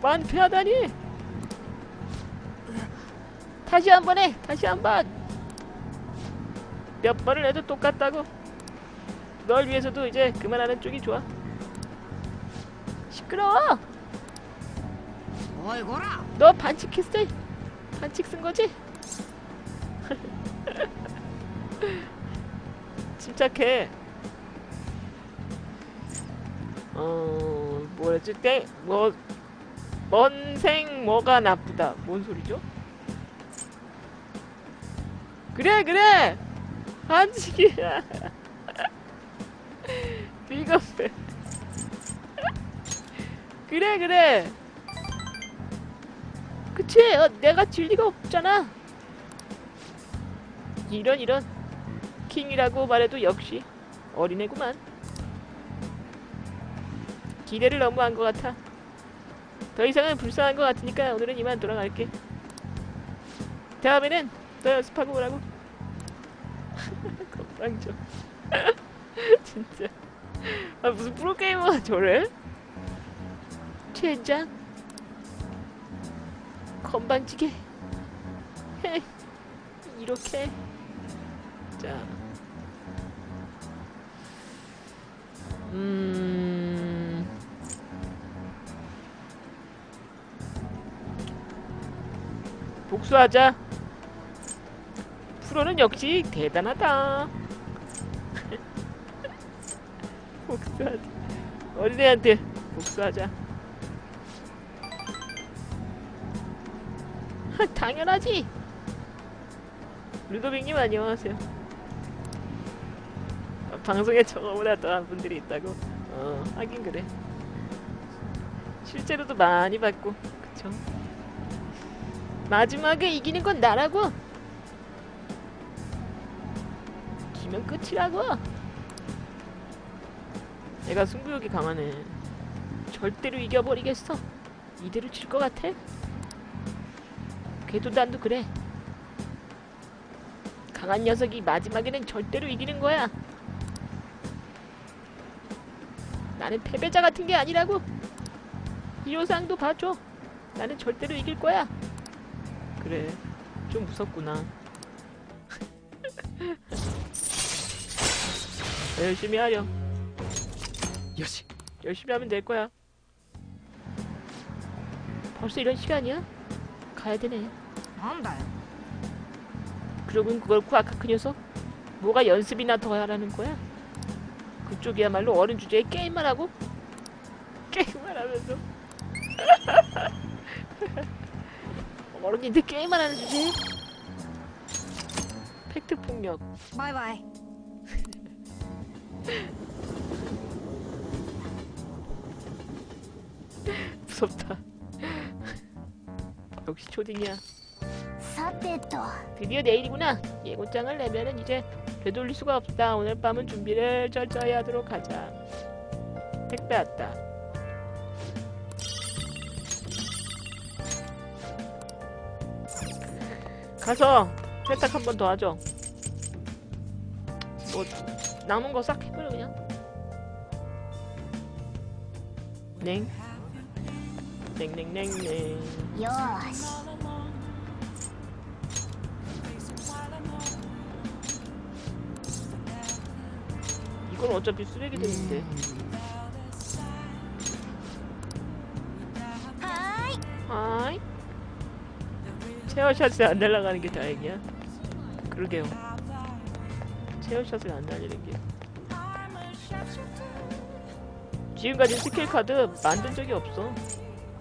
반패하다니. 다시 한 번 해 다시 한번몇 번을 해도 똑같다고. 널 위해서도 이제 그만하는 쪽이 좋아. 시끄러워 어이고라. 너 반칙했어? 반칙 쓴 거지? 침착해. 어... 뭐랬지? 땡... 뭐... 먼생 뭐가 나쁘다. 뭔 소리죠? 그래 그래! 반칙이야. 비겁해 그래 그래! 그치? 어, 내가 질 리가 없잖아. 이런 이런. 킹이라고 말해도 역시 어린애구만. 기대를 너무 한 것 같아 더 이상은 불쌍한 것 같으니까 오늘은 이만 돌아갈게. 다음에는 더 연습하고 오라고. 건방져. 진짜. 아 무슨 프로게이머가 저래? 젠장? 건방지게. 헤, 이렇게. 자. 음... 복수하자 프로는 역시 대단하다 복수하자 어린애한테 복수하자 하, 당연하지. 루도빅님 안녕하세요. 아, 방송에 저거보다 더한 분들이 있다고? 어, 하긴 그래. 실제로도 많이 봤고, 그쵸? 마지막에 이기는 건 나라고. 기면 끝이라고. 내가 승부욕이 강하네. 절대로 이겨버리겠어. 이대로 질 것 같아? 궤도단도 그래. 강한 녀석이 마지막에는 절대로 이기는 거야. 나는 패배자 같은 게 아니라고. 히로상도 봐줘. 나는 절대로 이길 거야. 그래. 좀 무섭구나. 열심히 하렴. 여시 열심히 하면 될 거야. 벌써 이런 시간이야? 가야 되네. 한다 그러군 그걸 쿠아카 그 녀석? 뭐가 연습이나 더 하라는 거야? 그쪽이야말로 어른 주제에 게임만 하고? 게임만 하면서. 모르지 니 게임만 하는 주지? 팩트 폭력. 바이바이 무섭다. 역시 초딩이야. 사또 드디어 내일이구나. 예고장을 내면은 이제 되돌릴 수가 없다. 오늘 밤은 준비를 철저히 하도록 하자. 택배 왔다. 가서 세탁 한 번 더 하죠. 뭐 남은 거 싹 해버려 그냥. 냉. 냉냉냉냉. よーし 이건 어차피 쓰레기들인데 체어샷이 안 날아가는 게 다행이야. 그러게요. 체어샷을 안 날리는 게. 지금까지 스킬 카드 만든 적이 없어.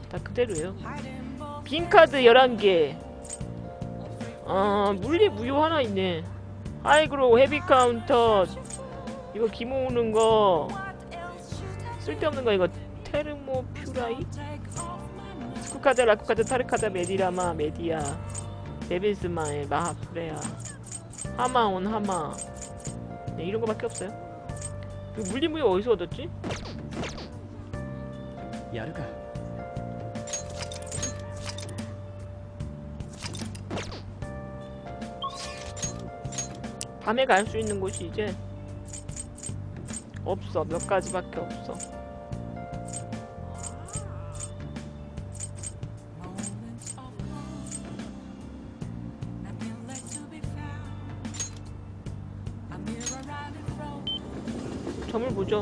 다 그대로예요. 빈 카드 11개. 어 물리 무효 하나 있네. 하이그로 헤비 카운터. 이거 기모 오는 거. 쓸데없는 거 이거. 테르모 퓨라이? 스 쿠카드, 라쿠카드, 타르카드, 메디라마, 메디아, 레비스마엘, 마하프레아, 하마온, 하마. 네, 이런 거밖에 없어요. 물리무기 어디서 얻었지? 야르가. 밤에 갈 수 있는 곳이 이제 없어. 몇 가지밖에 없어. 뭐죠?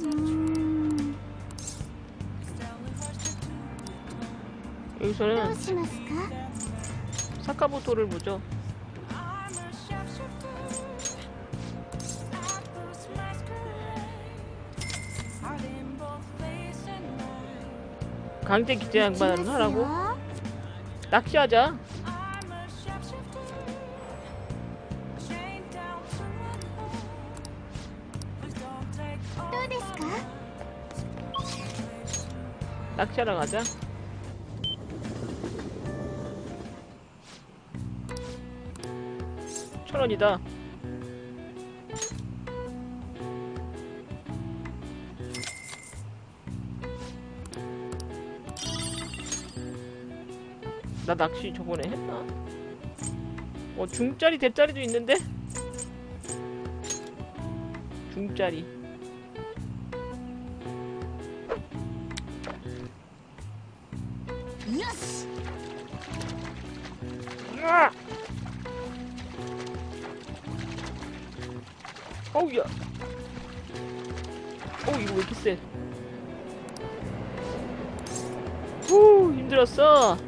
음... 여기서는 사카모토를 보죠. 강제 기재 양반을 하라고? 낚시하자. 낚시하러 가자. 천 원이다. 나 낚시 저번에 했나? 어 중짜리 대짜리도 있는데? 중짜리 어우야. 어 이거 왜 이렇게 세? 후 힘들었어.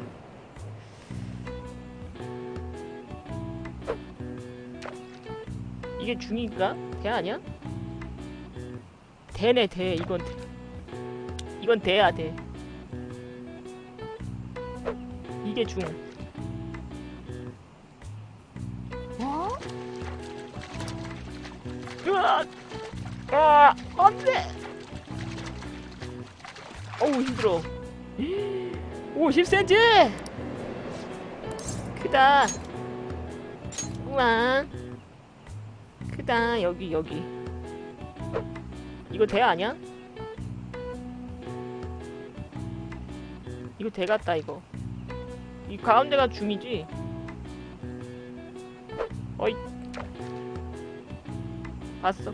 이게 중인가? 대 아니야? 대네 대 이건 대. 이건 대야 대. 이게 중. 아, 안 돼! 어우, 힘들어. 오, 10cm! 크다. 우와. 크다, 여기, 여기. 이거 대 아니야? 이거 대 같다, 이거. 이 가운데가 중이지? 어이. 봤어.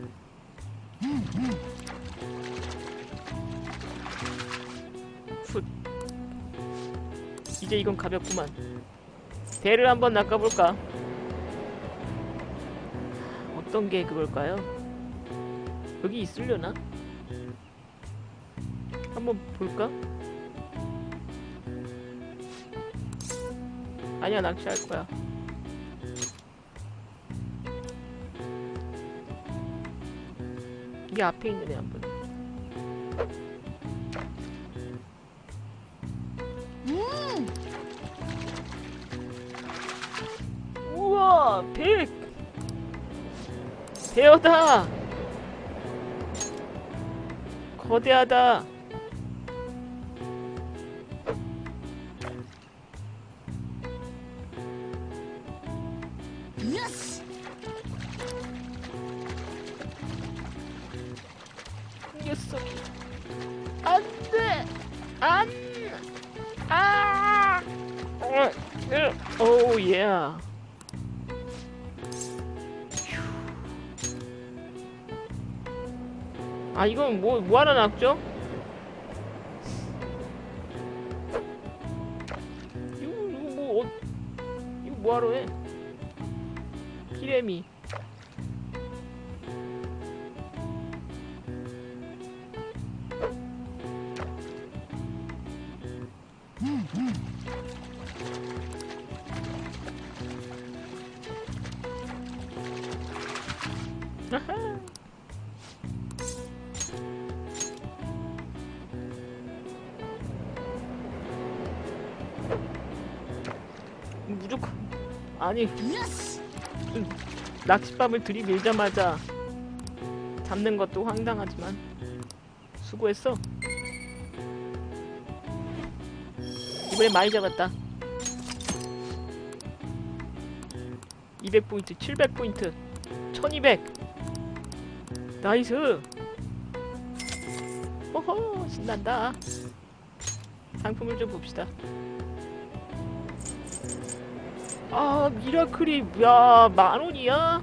훗. 이제 이건 가볍구만. 대를 한번 낚아볼까? 어떤 게 그걸까요? 여기 있으려나? 한번 볼까? 아니야 낚시할 거야. 이 앞에 있는 애 한번. 우와, 백! 배어다! 거대하다! 예. 아, 이건 뭐, 뭐하러 낚죠? 이거, 이거 뭐, 어, 이거 뭐하러 해? 기레미. 아니 낚싯밥을 들이밀자마자 잡는 것도 황당하지만 수고했어. 이번엔 많이 잡았다. 200포인트, 700포인트, 1200. 나이스. 호호, 신난다. 상품을 좀 봅시다. 아 미라클이 야 만원이야?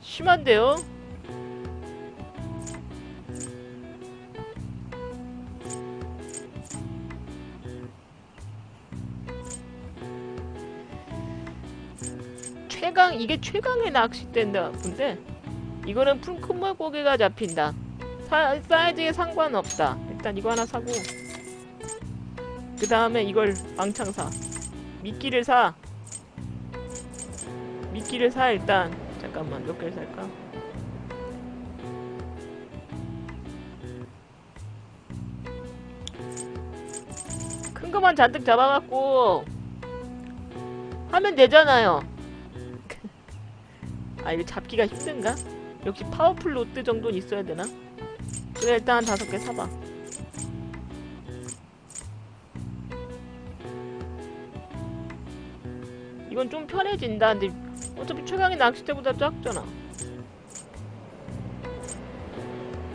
심한데요? 최강 이게 최강의 낚싯대인데 근데 이거는 푼큰물 고개가 잡힌다 사, 사이즈에 상관없다 일단 이거 하나 사고 그 다음에 이걸 왕창 사 미끼를 사. 미끼를 사 일단. 잠깐만 몇 개를 살까? 큰 거만 잔뜩 잡아갖고 하면 되잖아요. 아 이거 잡기가 힘든가? 역시 파워풀 로드 정도는 있어야 되나? 그래 일단 다섯 개 사봐. 이건 좀 편해진다. 근데 어차피 최강의 낚싯대보다 작잖아.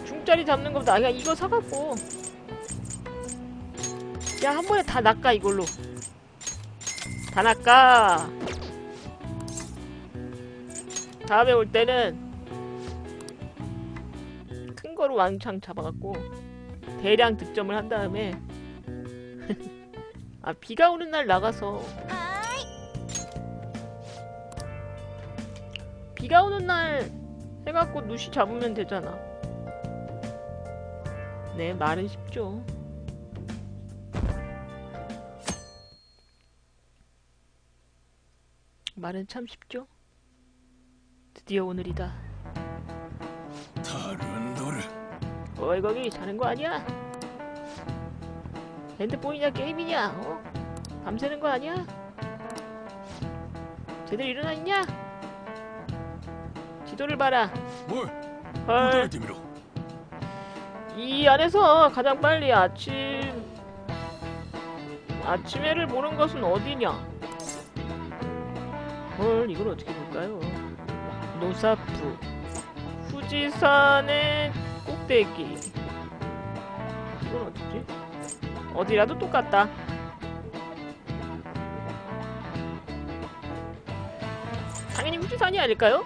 중짜리 잡는 것보다 아, 그냥 이거 사갖고 야 한 번에 다 낚아 이걸로. 다 낚아. 다음에 올 때는 큰 거로 왕창 잡아갖고 대량 득점을 한 다음에 아 비가 오는 날 나가서 비가 오는 날 해갖고 누시 잡으면 되잖아. 네 말은 쉽죠. 말은 참 쉽죠? 드디어 오늘이다. 다른 돌 어이 거기 자는 거 아니야? 핸드폰이냐 게임이냐 어? 밤새는 거 아니야? 제대로 일어나 있냐? 지도를 봐라. 뭘? 헐. 대미로. 이 안에서 가장 빨리 아침 아침에를 보는 것은 어디냐? 헐 이걸 어떻게 볼까요? 노사프 후지산의 꼭대기 이건 어디지? 어디라도 똑같다. 당연히 후지산이 아닐까요?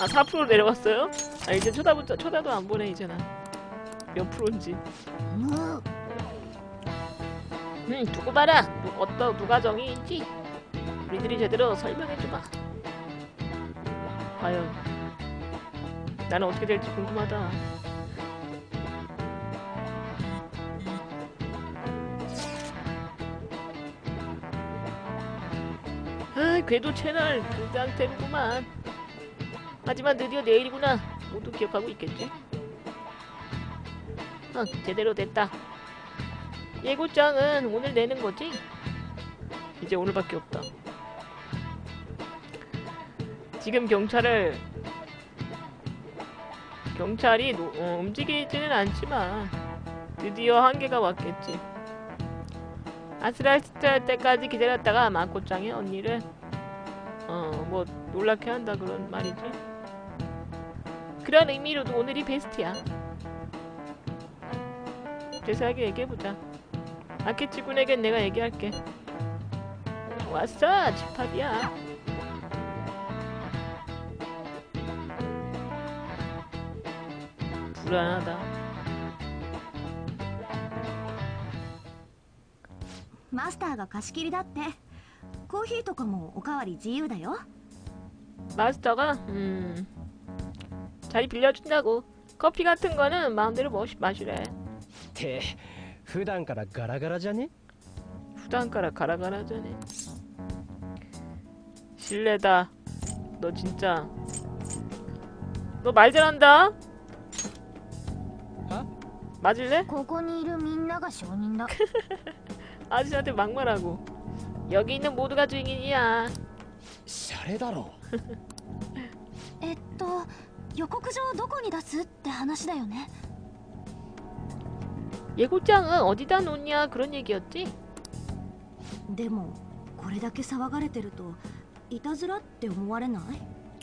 아4% 내려갔어요? 아 이제 쳐다보자 쳐다도 안 보네 이제는. 몇 프로인지. 음 두고 봐라. 누, 어떤 누가 정의인지 우리들이 제대로 설명해주마. 과연 나는 어떻게 될지 궁금하다 궤도 채널 그 상태구만 하지만 드디어 내일이구나 모두 기억하고 있겠지 어 제대로 됐다 예고장은 오늘 내는 거지? 이제 오늘밖에 없다. 지금 경찰을 경찰이 노- 어, 움직이지는 않지만 드디어 한계가 왔겠지. 아스랄스트 때까지 기다렸다가 마코짱의 언니를 어 뭐 놀랍게 한다 그런 말이지. 그런 의미로도 오늘이 베스트야. 제사하게 얘기해보자. 아케치 군에겐 내가 얘기할게. 왔어, 집합이야. 불안하다. マスターが貸し切りだって コーヒーとかもおかわり自由だよ 마스터가 음 자리 빌려준다고. 커피 같은 거는 마음대로 뭐 마시래. って普段からガラガラじゃね 후단가라 가라가라자네. 실례다. 너 진짜. 너 말 잘한다. 맞을래? ここにいるみんなが証人だ 아저씨한테 막말하고. 여기 있는 모두가 증인이야. シャレだろえっと予告状どこに出すって話だよね 예고장은 어디다 놓냐 그런 얘기였지? でもこれだけ騒がれてるといたずらって思われない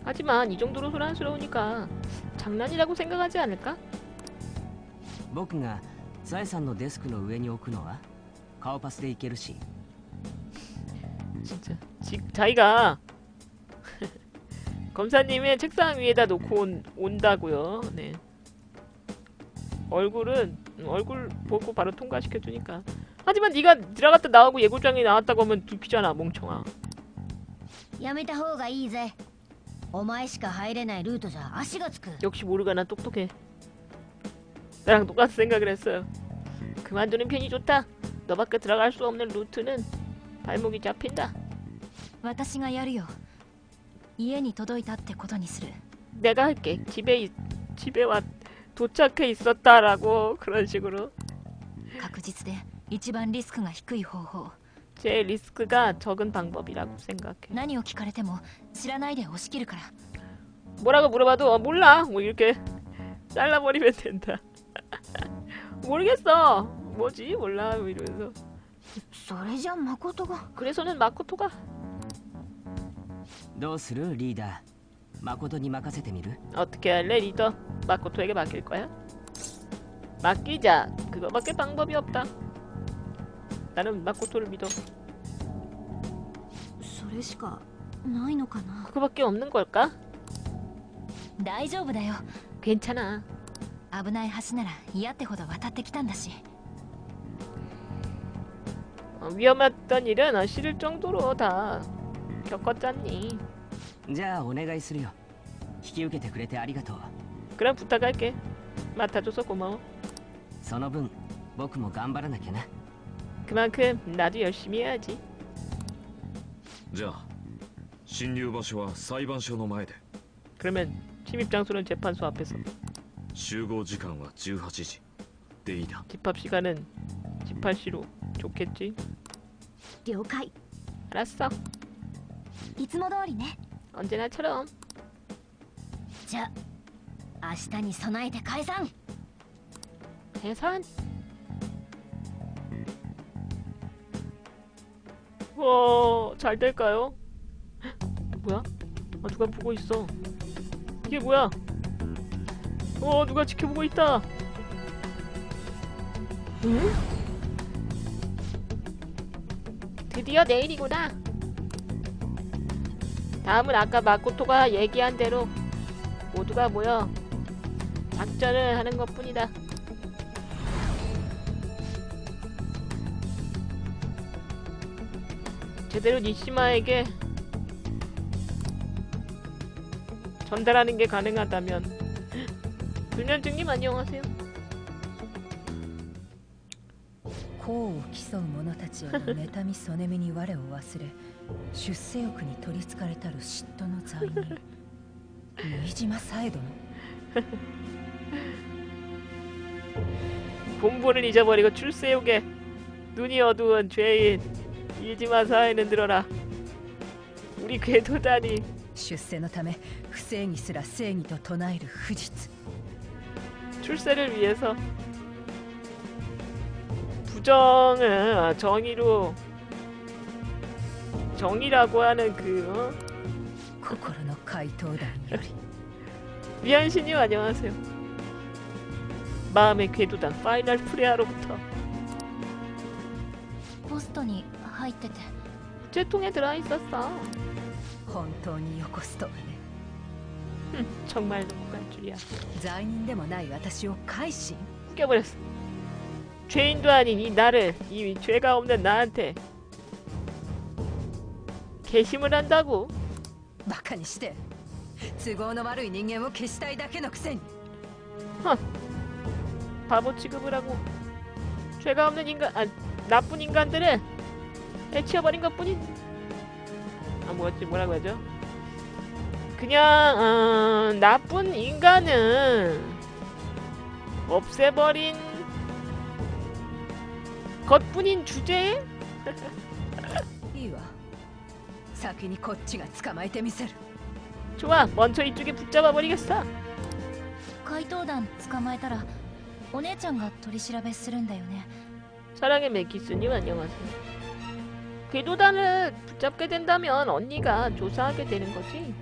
하지만 이 정도로 소란스러우니까 장난이라고 생각하지 않을까? 僕がサエさんのデスクの上に置くのは顔パスでいけるし 진짜 지, 자기가 검사님의 책상 위에다 놓고 온, 온다고요. 네. 얼굴은 음, 얼굴 보고 바로 통과시켜 주니까. 하지만 네가 들어갔다 나오고 예고장에 나왔다고 하면 두피잖아, 멍청아. やめた方がいいぜお前しか入れないルートじゃ足がつく 역시 모르가나 똑똑해. 나랑 똑같은 생각을 했어요. 그만두는 편이 좋다. 너밖에 들어갈 수 없는 루트는 발목이 잡힌다. 私がやるよ家に届いたってことにする 내가 할게. 집에 있- 집에 와 도착해 있었다라고 그런 식으로. 確実で一番リスクが低い方法 제 리스크가 적은 방법이라고 생각해. 何を聞かれても知らないで押し切るから 뭐라고 물어봐도 어, 몰라. 뭐 이렇게 잘라버리면 된다. 모르겠어. 뭐지? 몰라. 뭐 이러면서. それじゃ誠が 그래서는 마코토가 どうするリーダー誠に任せてみる 어떻게 할래 리더? 마코토에게 맡길 거야? 맡기자. 그거밖에 방법이 없다. 나는 마코토를 믿어. それしかないのかな 그거밖에 없는 걸까? 大丈夫だよ 괜찮아. 危ない橋なら嫌ってほど渡ってきたんだし 어, 위험했던 일은 어, 싫을 정도로 다 겪었잖니. じゃあお願いするよ引き受けてくれてありがとう 그럼 부탁할게. 맡아줘서 고마워. その分僕も頑張らなきゃな 그만큼 나도 열심히 해야지. じゃあ侵入場所は裁判所の前で 그러면 침입 장소는 재판소 앞에서. 集合時間は18時でいいな 집합 시간은 18시로 좋겠지. 了解 알았어. いつも通りね 언제나처럼. じゃあ明日に備えて解散 해산. 와, 잘 될까요? 헉, 뭐야? 아, 누가 보고 있어. 이게 뭐야? 어, 누가 지켜보고 있다. 응? 드디어 내일이구나. 다음은 아까 마코토가 얘기한 대로 모두가 모여 작전을 하는 것뿐이다. 제대로 니시마에게 전달하는 게 가능하다면 불면증님 안녕하세요 功を競う者たちへの妬みそねみに我を忘れ出世欲に取りつかれたる嫉妬の罪人新島サイドの 본분을 잊어버리고 출세욕에 눈이 어두운 죄인 이지마 사회는 들어라 우리 궤도다니 出世のため不正義すら正義と唱える不実 출세를 위해서 부 정은 정의로 정의라고 하는 그 어? 心の怪盗団より 미안신님 안녕하세요 마음의 궤도단 파이널 프레아로부터 ポストに入ってて 우체통에 들어있었어 本当によこすとはね 흠, 정말 넘어갈 줄이야 罪人でもない私を改心 웃겨버렸어 죄인도 아닌 이 나를 이 죄가 없는 나한테 개심을 한다고 バカにして都合の悪い人間を消したいだけのくせに 바보 취급을 하고 죄가 없는 인간 아 나쁜 인간들을 해치워버린 것뿐인 아 뭐였지 뭐라고 하죠 그냥 어, 나쁜 인간은 없애버린 것뿐인 주제에 いいわ先にこっちが捕まえてみせる 좋아 먼저 이쪽에 붙잡아 버리겠어 怪盗団捕まえたらお姉ちゃんが取り調べするんだよね 사랑의 메기스님 안녕하세요 궤도단을 붙잡게 된다면 언니가 조사하게 되는 거지.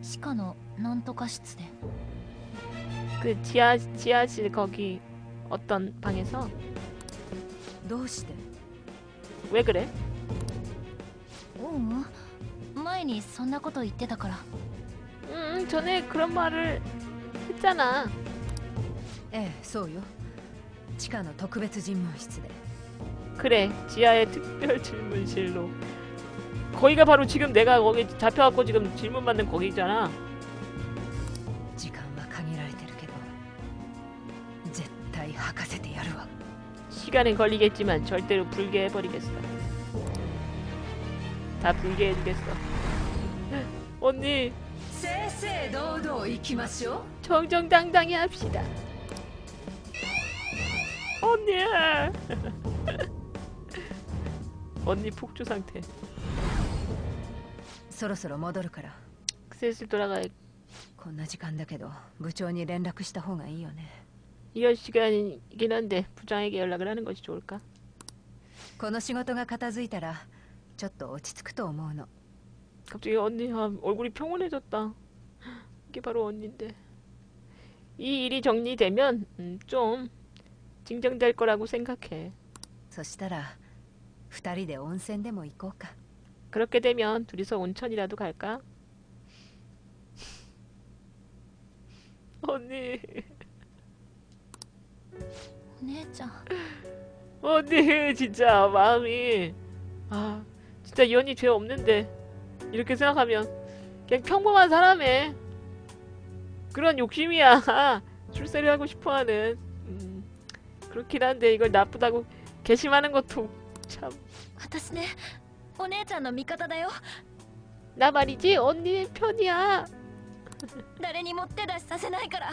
地下のなんとか室で 그 지하 지하실 거기 어떤 방에서 どうして 왜 그래? ううん前にそんなこと言ってたから 음 전에 그런 말을 했잖아. ええそうよ地下の特別尋問室で 그래 지하의 특별 질문실로. 거기가 바로 지금 내가 거기 잡혀갖고 지금 질문 받는 거기잖아. 時間は限られてるけど絶対吐かせてやるわ 시간은 걸리겠지만 절대로 불게 해버리겠어. 다 불게 해주겠어. 언니 正々堂々行きましょう 정정당당히 합시다. 언니. 언니 폭주 상태. そろそろ戻るから 슬슬 돌아가. こんな時間だけど部長に連絡した方がいいよね 이런 시간이긴 한데 부장에게 연락을 하는 것이 좋을까? この仕事が片付いたらちょっと落ち着くと思うの 갑자기 언니 아, 얼굴이 평온해졌다. 이게 바로 언니인데. 이 일이 정리되면 음, 좀 진정될 거라고 생각해. そしたら二人で温泉でも行こうか 그렇게 되면 둘이서 온천이라도 갈까? 언니, お 姉ちゃん 언니 진짜 마음이 아 진짜 이 언니 죄 없는데 이렇게 생각하면 그냥 평범한 사람의 그런 욕심이야 출세를 하고 싶어하는 음, 그렇긴 한데 이걸 나쁘다고 개심하는 것도 참 나 私ねお姉ちゃんの味方だよ 말이지 언니 편이야 誰にも手出しさせないから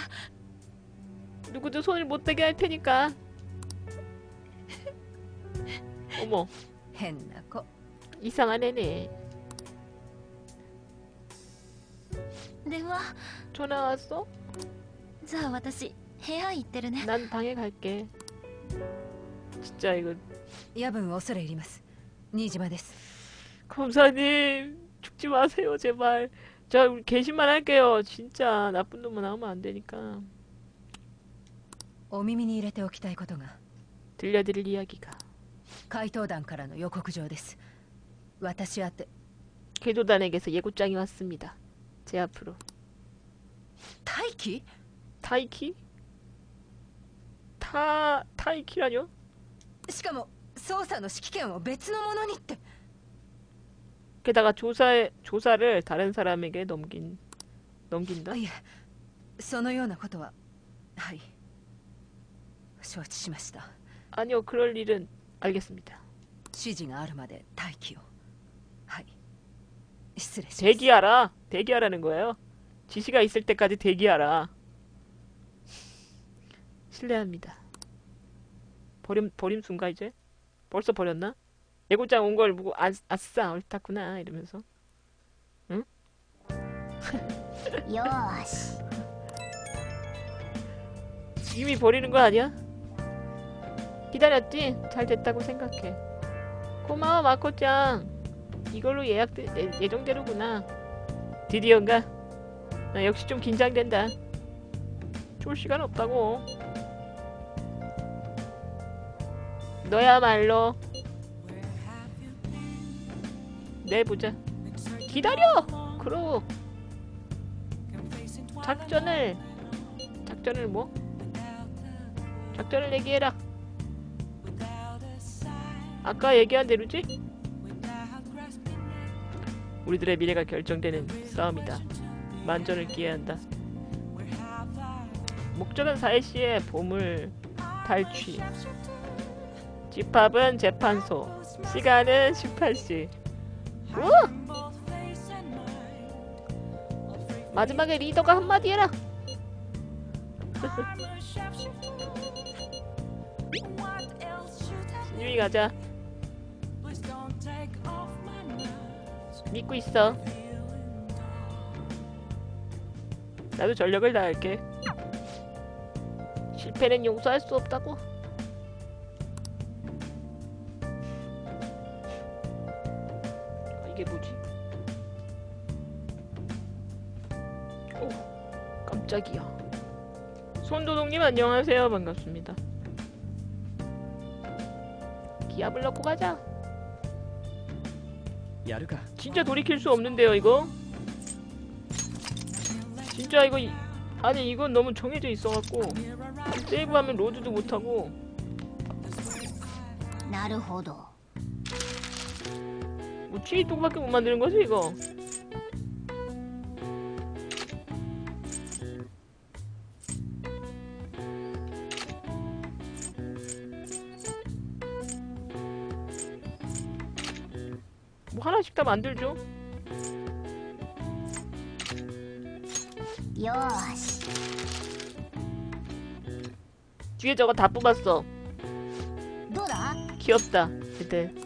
누구도 손을 못 대게 할 테니까 어머 変な子 이상한 애네 電話 전화 왔어? じゃあ私部屋行ってるね 난 방에 갈게 진짜 이거 夜分恐れ入ります新島です 검사님 죽지 마세요 제발 저 우리 개심만 할게요 진짜 나쁜 놈은 나오면 안 되니까 お耳に入れておきたいことが 들려드릴 이야기가 怪盗団からの予告状です私宛て 궤도단에게서 예고장이 왔습니다 제 앞으로 大気 타이키? 타... 타이키라뇨? しかも捜査の指揮権を別のものにって 게다가 조사에 조사를 다른 사람에게 넘긴 넘긴다? あいえそのようなことははい 承知しました 아니요 그럴 일은 알겠습니다 指示があるまで待機をはい失礼します 대기하라 대기하라는 거예요 지시가 있을 때까지 대기하라 실례합니다 버림 버림순가 이제 벌써 버렸나 예고장 온 걸 보고 아, 아싸 옳다구나 이러면서 よーし 이미 버리는 거 아니야? 기다렸지? 잘 됐다고 생각해. 고마워 마코짱. 이걸로 예약 예, 예정대로구나. 드디어인가? 아, 역시 좀 긴장된다. 좋을 시간 없다고. 너야말로 내 보자. 기다려. 그러. 작전을 작전을 뭐? 작전을 얘기해라. 아까 얘기한 대로지? 우리들의 미래가 결정되는 싸움이다. 만전을 기해야 한다. 목적은 4시의 보물 탈취. 집합은 재판소. 시간은 18시. 우! 마지막에 리더가 한마디 해라. 신유이 가자. 믿고 있어. 나도 전력을 다할게. 실패는 용서할 수 없다고. 이게 뭐지? 오, 깜짝이야. 손도동님 안녕하세요. 반갑습니다. 기압을 넣고 가자. 야르가. 진짜 돌이킬 수 없는데요 이거? 진짜 이거 이, 아니 이건 너무 정해져 있어갖고 세이브하면 로드도 못하고. 나르호도. 뭐 취이똥밖에 못 만드는 거지 이거? 다 만들죠. 요시. 뒤에 저거 다 뽑았어. 귀엽다 이들.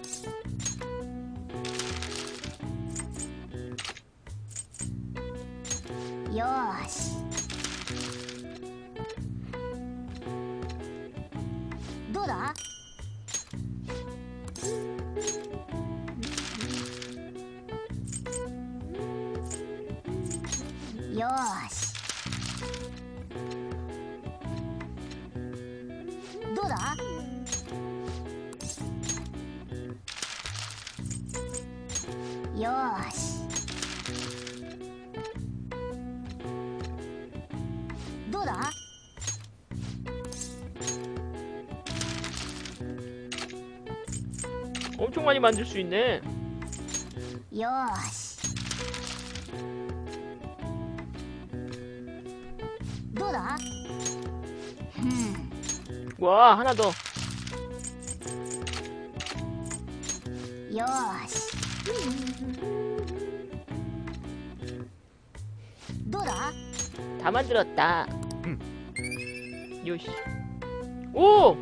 엄청 많이 만들 수 있네. 요시. 뭐다? 와 하나 더. 요시. 뭐다? 다 만들었다. 요시. 오!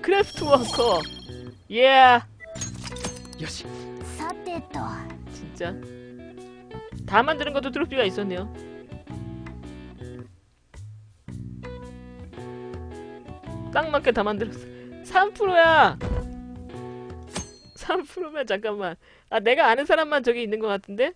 크래프트 워커. 예. Yeah. 여시. 진짜. 다 만드는 것도 트로피가 있었네요. 딱 맞게 다 만들었어. 3%야! 3%면 잠깐만. 아 내가 아는 사람만 저기 있는 것 같은데?